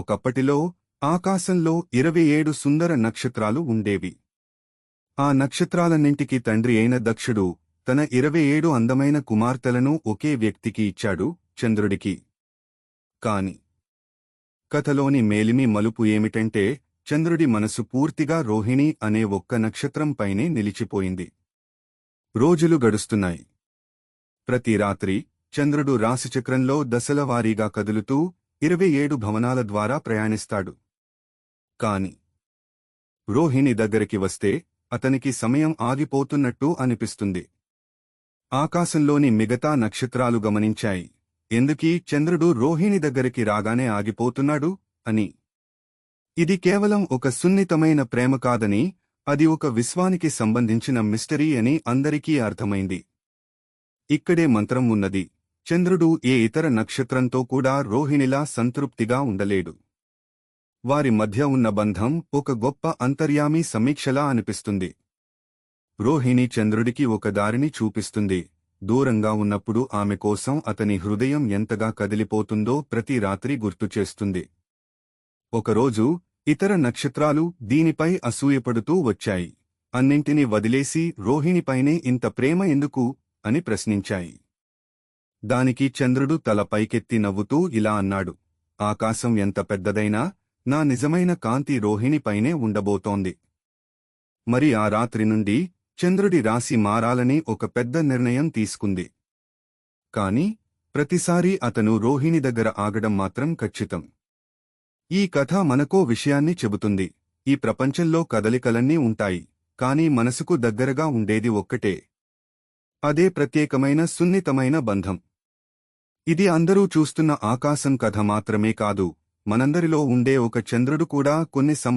ఒకప్పటిలో ఆకాశంలో ఇరవై ఏడు సుందర నక్షత్రాలు ఉండేవి. ఆ నక్షత్రాలన్నింటికి తండ్రి అయిన దక్షుడు తన ఇరవై ఏడు అందమైన కుమార్తెలను ఒకే వ్యక్తికి ఇచ్చాడు చంద్రుడికి. కాని కథలోని మేలిమి మలుపు ఏమిటంటే చంద్రుడి మనసు పూర్తిగా రోహిణి అనే ఒక్క నక్షత్రంపైనే నిలిచిపోయింది. రోజులు గడుస్తున్నాయి. ప్రతి రాత్రి చంద్రుడు రాశిచక్రంలో దశలవారీగా కదులుతూ ఇరవై ఏడు భవనాల ద్వారా ప్రయాణిస్తాడు. కాని రోహిణి దగ్గరికి వస్తే అతనికి సమయం ఆగిపోతున్నట్టు అనిపిస్తుంది. ఆకాశంలోని మిగతా నక్షత్రాలు గమనించాయి. ఎందుకీ చంద్రుడు రోహిణి దగ్గరికి రాగానే ఆగిపోతున్నాడు? అని. ఇది కేవలం ఒక సున్నితమైన ప్రేమ కాదని అది ఒక విశ్వానికి సంబంధించిన మిస్టరీ అని అందరికీ అర్థమైంది. ఇక్కడే మంత్రం ఉన్నది. చంద్రుడు ఏ ఇతర నక్షత్రంతో కూడా రోహిణిలా సంతృప్తిగా ఉండలేడు. వారి మధ్య ఉన్న బంధం ఒక గొప్ప అంతర్యామీ సమీక్షలా అనిపిస్తుంది. రోహిణి చంద్రుడికి ఒక దారిని చూపిస్తుంది. దూరంగా ఉన్నప్పుడు ఆమె కోసం అతని హృదయం ఎంతగా కదిలిపోతుందో ప్రతి రాత్రి గుర్తుచేస్తుంది ఒకరోజు ఇతర నక్షత్రాలు దీనిపై అసూయపడుతూ వచ్చాయి. అన్నింటినీ వదిలేసి రోహిణిపైనే ఇంత ప్రేమ ఎందుకు? అని ప్రశ్నించాయి. దానికి చంద్రుడు తల పైకెత్తి నవ్వుతూ ఇలా అన్నాడు. ఆకాశం ఎంత పెద్దదైనా నా నిజమైన కాంతి రోహిణిపైనే ఉండబోతోంది. మరి ఆ రాత్రి నుండి చంద్రుడి రాశి మారాలని ఒక పెద్ద నిర్ణయం తీసుకుంది. కాని ప్రతిసారీ అతను రోహిణి దగ్గర ఆగడం మాత్రం ఖచ్చితం. ఈ కథ మనకో విషయాన్ని చెబుతుంది. ఈ ప్రపంచంలో కదలికలన్నీ ఉంటాయి కాని మనసుకు దగ్గరగా ఉండేది ఒక్కటే. అదే ప్రత్యేకమైన సున్నితమైన బంధం. ఇది అందరూ చూస్తున్న ఆకాశం కథ మాత్రమే కాదు మనందరిలో ఉండే ఒక చంద్రుడు కూడా కొన్ని సంబంధ